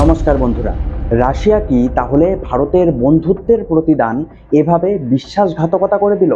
নমস্কার বন্ধুরা। রাশিয়া কি তাহলে ভারতের বন্ধুত্বের প্রতিদান এভাবে বিশ্বাসঘাতকতা করে দিল?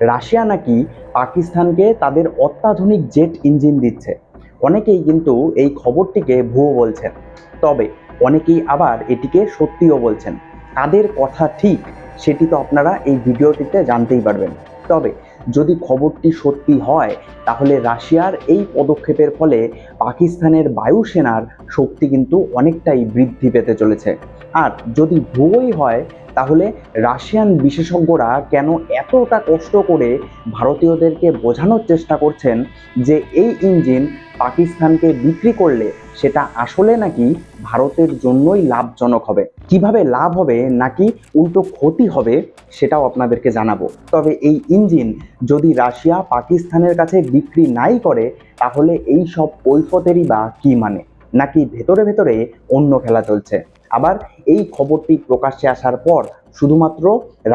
রাশিয়া নাকি পাকিস্তানকে তাদের অত্যাধুনিক জেট ইঞ্জিন দিচ্ছে। অনেকেই কিন্তু এই খবরটিকে ভুয়ো বলছেন। তবে অনেকেই আবার এটিকে সত্যিও বলছেন। তাদের কথা ঠিক, সেটি তো আপনারা এই ভিডিওটিতে জানতেই পারবেন। তবে যদি খবরটি সত্যি হয়, তাহলে রাশিয়ার এই পদক্ষেপের ফলে পাকিস্তানের বায়ুসেনার শক্তি কিন্তু অনেকটাই বৃদ্ধি পেতে চলেছে। আর যদি ভুয়োই হয়, তাহলে রাশিয়ান বিশেষজ্ঞরা কেন এতটা কষ্ট করে ভারতীয়দেরকে বোঝানোর চেষ্টা করছেন যে এই ইঞ্জিন পাকিস্তানকে বিক্রি করলে সেটা আসলে নাকি ভারতের জন্যই লাভজনক হবে? কীভাবে লাভ হবে নাকি উল্টো ক্ষতি হবে সেটাও আপনাদেরকে জানাব। তবে এই ইঞ্জিন যদি রাশিয়া পাকিস্তানের কাছে বিক্রি নাই করে, তাহলে এই সব কৈফতেরই বা কি মানে? নাকি ভেতরে ভেতরে অন্য খেলা চলছে? আবার এই খবরটি প্রকাশ্যে আসার পর শুধুমাত্র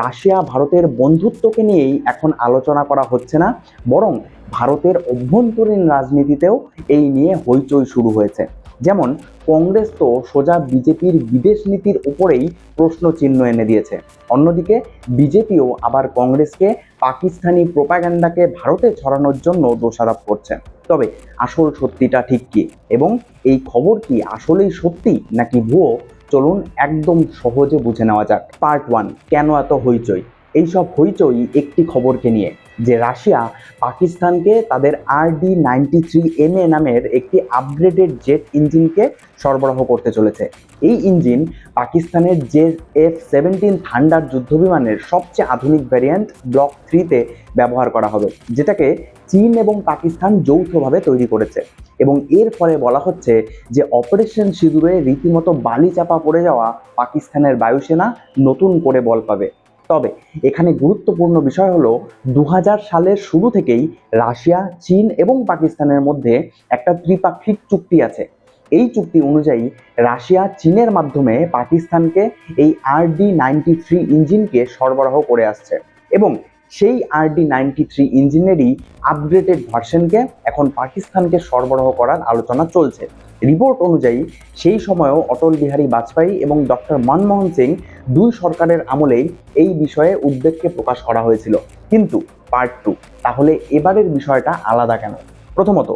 রাশিয়া ভারতের বন্ধুত্বকে নিয়েই এখন আলোচনা করা হচ্ছে না, বরং ভারতের অভ্যন্তরীণ রাজনীতিতেও এই নিয়ে হইচই শুরু হয়েছে। যেমন, কংগ্রেস তো সোজা বিজেপির বিদেশ নীতির উপরেই প্রশ্ন চিহ্ন এনে দিয়েছে। অন্যদিকে, বিজেপিও আবার কংগ্রেসকে পাকিস্তানি প্রোপাগ্যান্ডাকে ভারতে ছড়ানোর জন্য দোষারোপ করছে। তবে আসল সত্যিটা ঠিক কি? এবং এই খবর কি আসলেই সত্যি, নাকি ভুয়ো চলুন একদম সহজে বুঝে নেওয়া যাক। পার্ট ওয়ান কেন এত হইচই? এইসব হইচই একটি খবরকে নিয়ে। যে রাশিয়া পাকিস্তানকে তাদের R D ninety three M A নামের একটি আপগ্রেডেড জেট ইঞ্জিনকে সরবরাহ করতে চলেছে। এই ইঞ্জিন পাকিস্তানের জে এফ সেভেন্টিন থান্ডার যুদ্ধবিমানের সবচেয়ে আধুনিক ভ্যারিয়েন্ট ব্লক থ্রিতে ব্যবহার করা হবে, যেটাকে চীন এবং পাকিস্তান যৌথভাবে তৈরি করেছে। এবং এর ফলে বলা হচ্ছে যে অপারেশন সিঁদুরে রীতিমতো বালি চাপা পড়ে যাওয়া পাকিস্তানের বায়ুসেনা নতুন করে বল পাবে। তবে এখানে গুরুত্বপূর্ণ বিষয় হলো দু হাজার সালের শুরু থেকেই রাশিয়া, চীন এবং পাকিস্তানের মধ্যে একটা ত্রিপাক্ষিক চুক্তি আছে। এই চুক্তি অনুযায়ী রাশিয়া চীনের মাধ্যমে পাকিস্তানকে এই আর ডি নাইনটি থ্রি ইঞ্জিনকে সরবরাহ করে আসছে এবং সেই আর ডি নাইনটি থ্রি ইঞ্জিনেরই আপগ্রেডেড ভার্সনকে এখন পাকিস্তানকে সরবরাহ করার আলোচনা চলছে। রিপোর্ট অনুযায়ী সেই সময়েও অটল বিহারী বাজপেয়ী এবং ডক্টর মনমোহন সিং দুই সরকারের আমলেই এই বিষয়ে উদ্বেগকে প্রকাশ করা হয়েছিল। কিন্তু পার্ট টু তাহলে এবারের বিষয়টা আলাদা কেন? প্রথমত,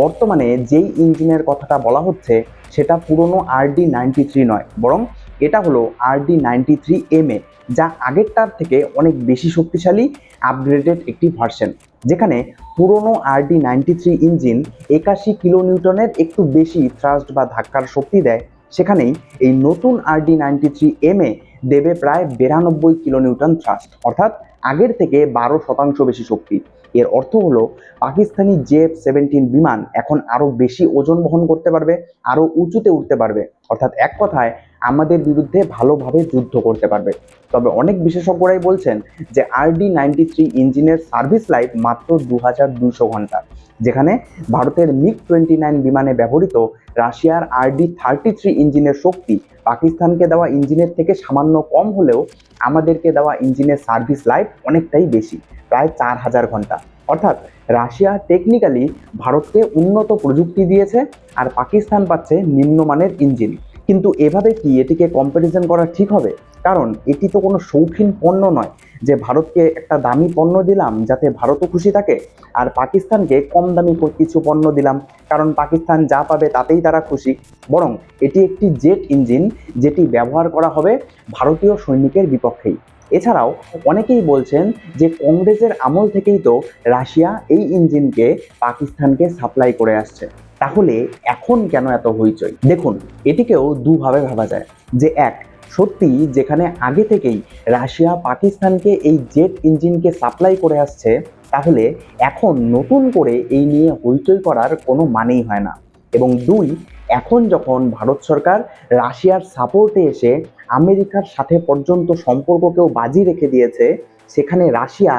বর্তমানে যেই ইঞ্জিনের কথাটা বলা হচ্ছে, সেটা পুরনো আর ডি নাইনটি থ্রি নয়, বরং এটা হলো R D ninety three M A যা আগেরটার থেকে অনেক বেশি শক্তিশালী আপগ্রেডেড একটি ভার্সন যেখানে পুরনো R D ninety three engine একাশি কিলো নিউটনের একটু বেশি থ্রাস্ট বা ধাক্কার শক্তি দেয়। সেখানেই এই নতুন R D ninety three M A দেবে প্রায় বিরানব্বই কিলো নিউটন থ্রাস্ট অর্থাৎ আগের থেকে বারো শতাংশ বেশি শক্তি। এর অর্থ হলো, পাকিস্তানি জেএফ সেভেন্টিন বিমান এখন আরও বেশি ওজন বহন করতে পারবে, আরও উঁচুতে উঠতে পারবে। অর্থাৎ এক কথায় আমাদের বিরুদ্ধে ভালোভাবে যুদ্ধ করতে পারবে। তবে অনেক বিশেষজ্ঞরাই বলছেন যে আর ডি নাইনটি থ্রি ইঞ্জিনের সার্ভিস লাইফ মাত্র দু হাজার দুশো ঘণ্টা, যেখানে ভারতের মিগ টোয়েন্টি নাইন বিমানে ব্যবহৃত রাশিয়ার আর ডি থার্টি থ্রি ইঞ্জিনের শক্তি পাকিস্তানকে দেওয়া ইঞ্জিনের থেকে সামান্য কম হলেও আমাদেরকে দেওয়া ইঞ্জিনের সার্ভিস লাইফ অনেকটাই বেশি, প্রায় চার হাজার ঘণ্টা। অর্থাৎ রাশিয়া টেকনিক্যালি ভারতকে উন্নত প্রযুক্তি দিয়েছে আর পাকিস্তান পাচ্ছে নিম্নমানের ইঞ্জিন। কিন্তু এভাবে কি এটিকে কম্প্যারিজন করা ঠিক হবে? কারণ এটি তো কোনো শৌখিন পণ্য নয় যে ভারতকে একটা দামি পণ্য দিলাম যাতে ভারতও খুশি থাকে, আর পাকিস্তানকে কম দামি কিছু পণ্য দিলাম। কারণ পাকিস্তান যা পাবে তাতেই তারা খুশি। বরং এটি একটি জেট ইঞ্জিন যেটি ব্যবহার করা হবে ভারতীয় সৈনিকের বিপক্ষেই। এছাড়াও অনেকেই বলছেন যে কংগ্রেসের আমল থেকেই তো রাশিয়া এই ইঞ্জিনকে পাকিস্তানকে সাপ্লাই করে আসছে। তাহলে এখন কেন এত হইচই? দেখুন, এটিকেও দুভাবে ভাবা যায়। যে এক, সত্যি যেখানে আগে থেকেই রাশিয়া পাকিস্তানকে এই জেট ইঞ্জিনকে সাপ্লাই করে আসছে, তাহলে এখন নতুন করে এই নিয়ে হইচই করার কোনো মানেই হয় না। এবং দুই, এখন যখন ভারত সরকার রাশিয়ার সাপোর্টে এসে আমেরিকার সাথে পর্যন্ত সম্পর্ককেও বাজি রেখে দিয়েছে, সেখানে রাশিয়া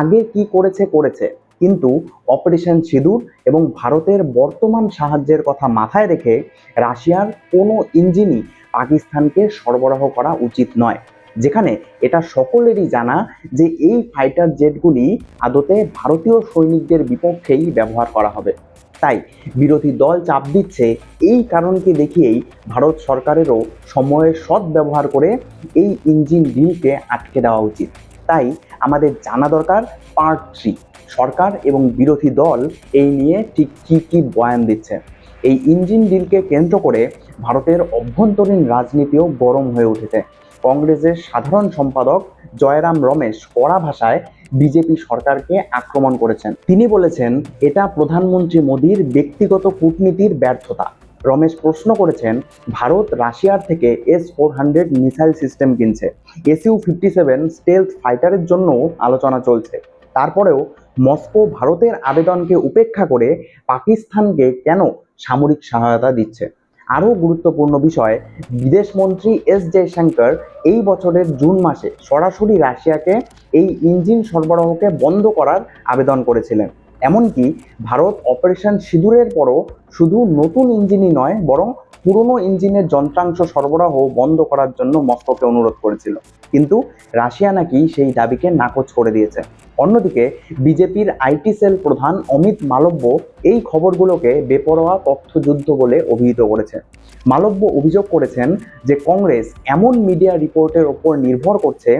আগে কি করেছে করেছে। কিন্তু অপারেশন সিঁদুর এবং ভারতের বর্তমান সাহায্যের কথা মাথায় রেখে রাশিয়ার কোনো ইঞ্জিনই পাকিস্তানকে সরবরাহ করা উচিত নয়। যেখানে এটা সকলেরই জানা যে এই ফাইটার জেটগুলি আদতে ভারতীয় সৈনিকদের বিপক্ষেই ব্যবহার করা হবে। তাই বিরোধী দল চাপ দিচ্ছে এই কারণকে দেখিয়েই ভারত সরকারেরও সময়ের সদ্ব্যবহার করে এই ইঞ্জিন ডিলকে আটকে দেওয়া উচিত। তাই আমাদের জানা দরকার পার্ট থ্রি সরকার এবং বিরোধী দল এই নিয়ে ঠিক কী কী বয়ান দিচ্ছে। এই ইঞ্জিন ডিলকে কেন্দ্র করে ভারতের অভ্যন্তরীণ রাজনীতিও গরম হয়ে উঠেছে। কংগ্রেসের সাধারণ সম্পাদক জয়রাম রমেশ কড়া ভাষায় বিজেপি সরকারকে আক্রমণ করেছেন। তিনি বলেছেন, এটা প্রধানমন্ত্রী মোদীর ব্যক্তিগত কূটনীতির ব্যর্থতা। রমেশ প্রশ্ন করেছেন, ভারত রাশিয়ার থেকে S four hundred missile system কিনছে। S U fifty seven stealth ফাইটারের জন্য আলোচনা চলছে। তারপরেও মস্কো ভারতের আবেদনকে উপেক্ষা করে পাকিস্তানকে কেন সামরিক সহায়তা দিচ্ছে? আরও গুরুত্বপূর্ণ বিষয় বিদেশমন্ত্রী এস জয়শঙ্কর এই বছরের জুন মাসে সরাসরি রাশিয়াকে এই ইঞ্জিন সরবরাহকে বন্ধ করার আবেদন করেছিলেন। এমনকি ভারত অপারেশন সিঁদুরের পরও শুধু নতুন ইঞ্জিনই নয়, বরং পুরনো ইঞ্জিনের যন্ত্রাংশ সরবরাহ বন্ধ করার জন্য মস্কোকে অনুরোধ করেছিল। কিন্তু রাশিয়া নাকি সেই দাবিকে নাকচ করে দিয়েছে। অন্যদিকে, বিজেপির আইটি সেল প্রধান অমিত মালব্য এই খবরগুলোকে বেপরোয়া তথ্যযুদ্ধ বলে অভিহিত করেছে। মালব্য অভিযোগ করেছেন যে কংগ্রেস এমন মিডিয়া রিপোর্টের ওপর নির্ভর করছে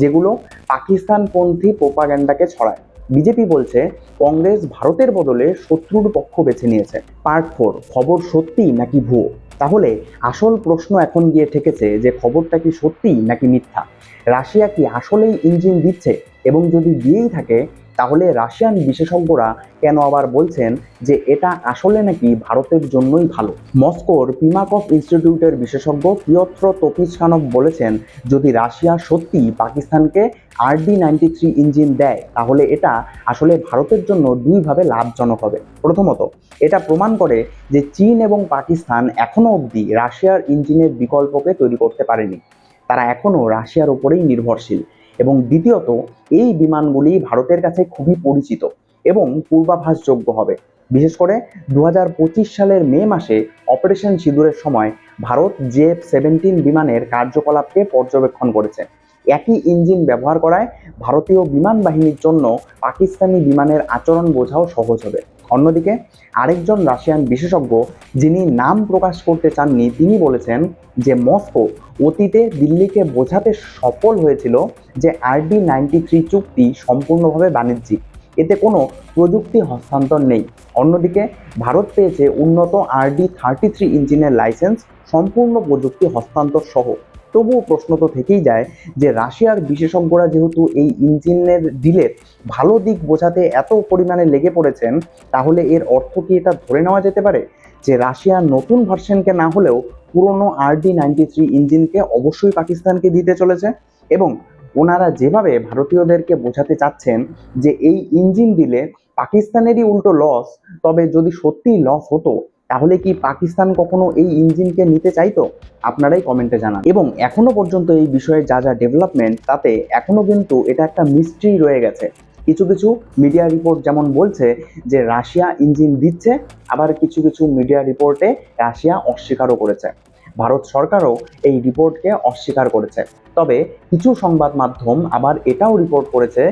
যেগুলো পাকিস্তানপন্থী প্রোপাগ্যান্ডাকে ছড়ায়। বিজেপি বলছে কংগ্রেস ভারতের বদলে শত্রুর পক্ষ বেছে নিয়েছে। পার্ট ফোর, খবর সত্যি নাকি ভুয়ো? তাহলে আসল প্রশ্ন এখন গিয়ে ঠেকেছে যে খবরটা কি সত্যি নাকি মিথ্যা? রাশিয়া কি আসলেই ইঞ্জিন দিচ্ছে? এবং যদি দিয়েই থাকে তাহলে রাশিয়ান বিশেষজ্ঞরা কেন আবার বলছেন যে এটা আসলে নাকি ভারতের জন্যই ভালো? মস্কোর পিমাকফ ইনস্টিটিউটের বিশেষজ্ঞ পিয়ত্র তোপিসখানভ বলেছেন, যদি রাশিয়া সত্যি পাকিস্তানকে আরডি নাইনটি থ্রি ইঞ্জিন দেয়, তাহলে এটা আসলে ভারতের জন্য দুইভাবে লাভজনক হবে। প্রথমত, এটা প্রমাণ করে যে চীন এবং পাকিস্তান এখনও অবধি রাশিয়ার ইঞ্জিনের বিকল্পকে তৈরি করতে পারেনি। তারা এখনও রাশিয়ার ওপরেই নির্ভরশীল। এবং দ্বিতীয়ত, এই বিমানগুলি ভারতের কাছে খুবই পরিচিত এবং পূর্বাভাসযোগ্য হবে। বিশেষ করে দু হাজার পঁচিশ সালের মে মাসে অপারেশন সিঁদুরের সময় ভারত জে সেভেন্টিন বিমানের কার্যকলাপকে পর্যবেক্ষণ করেছে। একই ইঞ্জিন ব্যবহার করায় ভারতীয় বিমান বাহিনীর জন্য পাকিস্তানি বিমানের আচরণ বোঝাও সহজ হবে। অন্যদিকে, আরেকজন রাশিয়ান বিশেষজ্ঞ, যিনি নাম প্রকাশ করতে চাননি, তিনি বলেছেন যে মস্কো অতীতে দিল্লিকে বোঝাতে সফল হয়েছিল যে আরডি নাইনটি থ্রি চুক্তি সম্পূর্ণভাবে বাণিজ্যিক। এতে কোনো প্রযুক্তি হস্তান্তর নেই। অন্যদিকে, ভারত পেয়েছে উন্নত আরডি থার্টি থ্রি ইঞ্জিনের লাইসেন্স, সম্পূর্ণ প্রযুক্তি হস্তান্তর সহ। তবুও প্রশ্ন তো থেকেই যায় যে রাশিয়ার বিশেষজ্ঞরা যেহেতু এই ইঞ্জিনের ডিলের ভালো দিক বোঝাতে এত পরিমাণে লেগে পড়েছেন, তাহলে এর অর্থ কি এটা ধরে নেওয়া যেতে পারে? যে রাশিয়ার নতুন ভার্সনকে না হলেও পুরনো আরডি নাইনটি থ্রি ইঞ্জিনকে অবশ্যই পাকিস্তানকে দিতে চলেছে এবং ওনারা যেভাবে ভারতীয়দেরকে বোঝাতে চাচ্ছেন যে এই ইঞ্জিন দিলে পাকিস্তানেরই উল্টো লস তবে যদি সত্যিই লস হতো তাহলে কি পাকিস্তান কখনো এই ইঞ্জিনকে নিতে চাইতো? আপনারাই কমেন্টে জানান। এবং এখনও পর্যন্ত এই বিষয়ে যা যা ডেভেলপমেন্ট, তাতে এখনও কিন্তু এটা একটা মিস্ট্রি রয়ে গেছে। কিছু কিছু মিডিয়া রিপোর্ট যেমন বলছে যে রাশিয়া ইঞ্জিন দিচ্ছে, আবার কিছু কিছু মিডিয়া রিপোর্টে রাশিয়া অস্বীকারও করেছে। ভারত সরকারও এই রিপোর্টকে অস্বীকার করেছে। তবে কিছু সংবাদ মাধ্যম আবার এটাও রিপোর্ট করেছে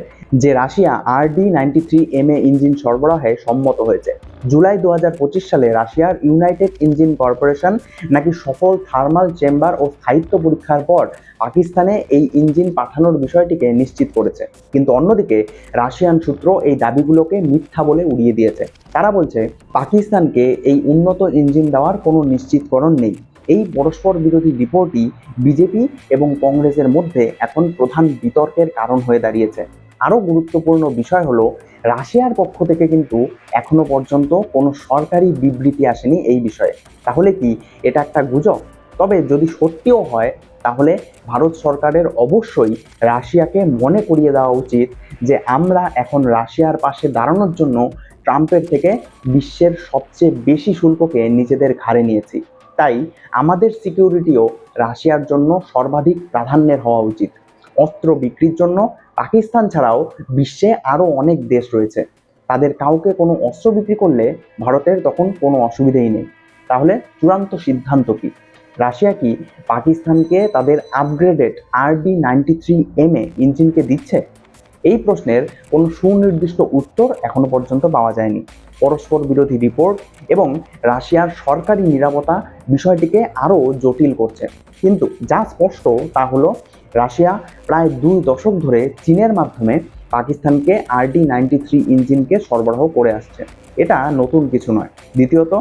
যে Russia R D ninety three M A engine সরবরাহে সম্মত হয়েছে। জুলাই দু হাজার পঁচিশ সালে রাশিয়ার ইউনাইটেড ইঞ্জিন কর্পোরেশন নাকি সফল থার্মাল চেম্বার ও স্থায়িত্ব পরীক্ষার পর পাকিস্তানে এই ইঞ্জিন পাঠানোর বিষয়টিকে নিশ্চিত করেছে। কিন্তু অন্যদিকে রাশিয়ান সূত্র এই দাবিগুলোকে মিথ্যা বলে উড়িয়ে দিয়েছে। তারা বলছে, পাকিস্তানকে এই উন্নত ইঞ্জিন দেওয়ার কোনো নিশ্চিতকরণ নেই। এই পরস্পর বিরোধী রিপোর্টই বিজেপি এবং কংগ্রেসের মধ্যে এখন প্রধান বিতর্কের কারণ হয়ে দাঁড়িয়েছে। আরও গুরুত্বপূর্ণ বিষয় হলো, রাশিয়ার পক্ষ থেকে কিন্তু এখনও পর্যন্ত কোনো সরকারি বিবৃতি আসেনি এই বিষয়ে। তাহলে কি এটা একটা গুজব? তবে যদি সত্যিও হয়, তাহলে ভারত সরকারের অবশ্যই রাশিয়াকে মনে করিয়ে দেওয়া উচিত যে আমরা এখন রাশিয়ার পাশে দাঁড়ানোর জন্য ট্রাম্পের থেকে বিশ্বের সবচেয়ে বেশি শুল্ককে নিজেদের ঘাড়ে নিয়েছি। তাই আমাদের সিকিউরিটিও রাশিয়ার জন্য সর্বাধিক প্রাধান্যের হওয়া উচিত। অস্ত্র বিক্রির জন্য পাকিস্তান ছাড়াও বিশ্বে আরও অনেক দেশ রয়েছে। তাদের কাউকে কোনো অস্ত্র বিক্রি করলে ভারতের তখন কোনো অসুবিধেই নেই। তাহলে চূড়ান্ত সিদ্ধান্ত কি? রাশিয়া কি পাকিস্তানকে তাদের upgraded R D ninety three M A ইঞ্জিনকে দিচ্ছে? এই প্রশ্নের কোনো সুনির্দিষ্ট উত্তর এখনও পর্যন্ত পাওয়া যায়নি। পরস্পর বিরোধী রিপোর্ট এবং রাশিয়ার সরকারি নিরাপত্তা বিষয়টিকে আরও জটিল করছে। কিন্তু যা স্পষ্ট তা হলো, রাশিয়া প্রায় দুই দশক ধরে চীনের মাধ্যমে পাকিস্তানকে আরডি নাইনটি থ্রি ইঞ্জিনকে সরবরাহ করে আসছে। এটা নতুন কিছু নয়। দ্বিতীয়ত,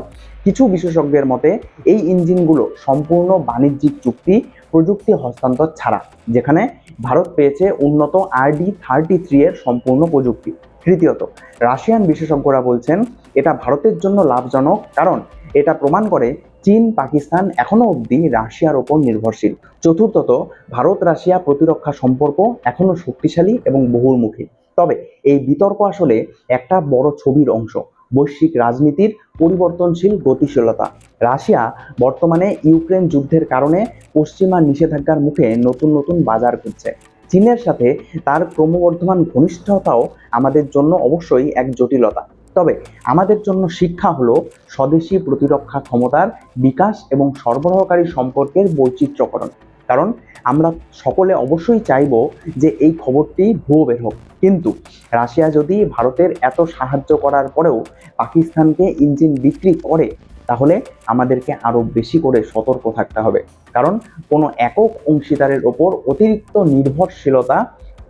কিছু বিশেষজ্ঞের মতে, এই ইঞ্জিনগুলো সম্পূর্ণ বাণিজ্যিক চুক্তি প্রযুক্তি হস্তান্তর ছাড়া, যেখানে ভারত পেয়েছে উন্নত আরডি থার্টি থ্রি এর সম্পূর্ণ প্রযুক্তি। তৃতীয়ত, রাশিয়ান বিশেষজ্ঞরা বলছেন, এটা ভারতের জন্য লাভজনক কারণ এটা প্রমাণ করে চীন, পাকিস্তান এখনও অবধি রাশিয়ার ওপর নির্ভরশীল। চতুর্থত, ভারত, রাশিয়া প্রতিরক্ষা সম্পর্ক এখনও শক্তিশালী এবং বহুমুখী তবে এই বিতর্ক আসলে একটা বড় ছবির অংশ। বৈশ্বিক রাজনীতির পরিবর্তনশীল গতিশীলতা। রাশিয়া বর্তমানে ইউক্রেন যুদ্ধের কারণে পশ্চিমা নিষেধাজ্ঞার মুখে নতুন নতুন বাজার খুঁজছে। চীনের সাথে তার ক্রমবর্ধমান ঘনিষ্ঠতাও আমাদের জন্য অবশ্যই এক জটিলতা। তবে আমাদের জন্য শিক্ষা হলো স্বদেশি প্রতিরক্ষা ক্ষমতার বিকাশ এবং সরবরাহকারী সম্পর্কের বৈচিত্র্যকরণ। কারণ আমরা সকলে অবশ্যই চাইব যে এই খবরটি ভুয়ো বের হোক। কিন্তু রাশিয়া যদি ভারতের এত সাহায্য করার পরেও পাকিস্তানকে ইঞ্জিন বিক্রি করে, তাহলে আমাদেরকে আরও বেশি করে সতর্ক থাকতে হবে। কারণ কোনো একক অংশীদারের ওপর অতিরিক্ত নির্ভরশীলতা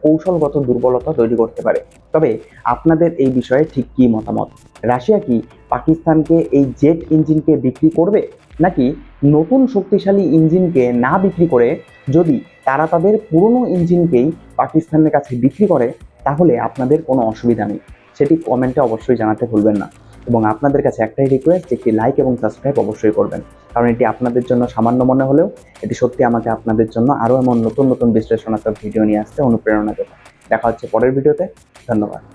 কৌশলগত দুর্বলতা তৈরি করতে পারে। তবে আপনাদের এই বিষয়ে ঠিক কী মতামত? রাশিয়া কি পাকিস্তানকে এই জেট ইঞ্জিনকে বিক্রি করবে, নাকি নতুন শক্তিশালী ইঞ্জিনকে না বিক্রি করে যদি তারা তাদের পুরনো ইঞ্জিনকেই পাকিস্তানের কাছে বিক্রি করে, তাহলে আপনাদের কোনো অসুবিধা নেই। সেটি কমেন্টে অবশ্যই জানাতে ভুলবেন না। এবং আপনাদের কাছে একটাই রিকোয়েস্ট একটি লাইক এবং সাবস্ক্রাইব অবশ্যই করবেন। কারণ এটি আপনাদের জন্য সামান্য মনে হলেও এটি সত্যি আমাকে আপনাদের জন্য আরও এমন নতুন নতুন বিশ্লেষণাত্মক ভিডিও নিয়ে আসতে অনুপ্রেরণা দেবে। দেখা হচ্ছে পরের ভিডিওতে ধন্যবাদ।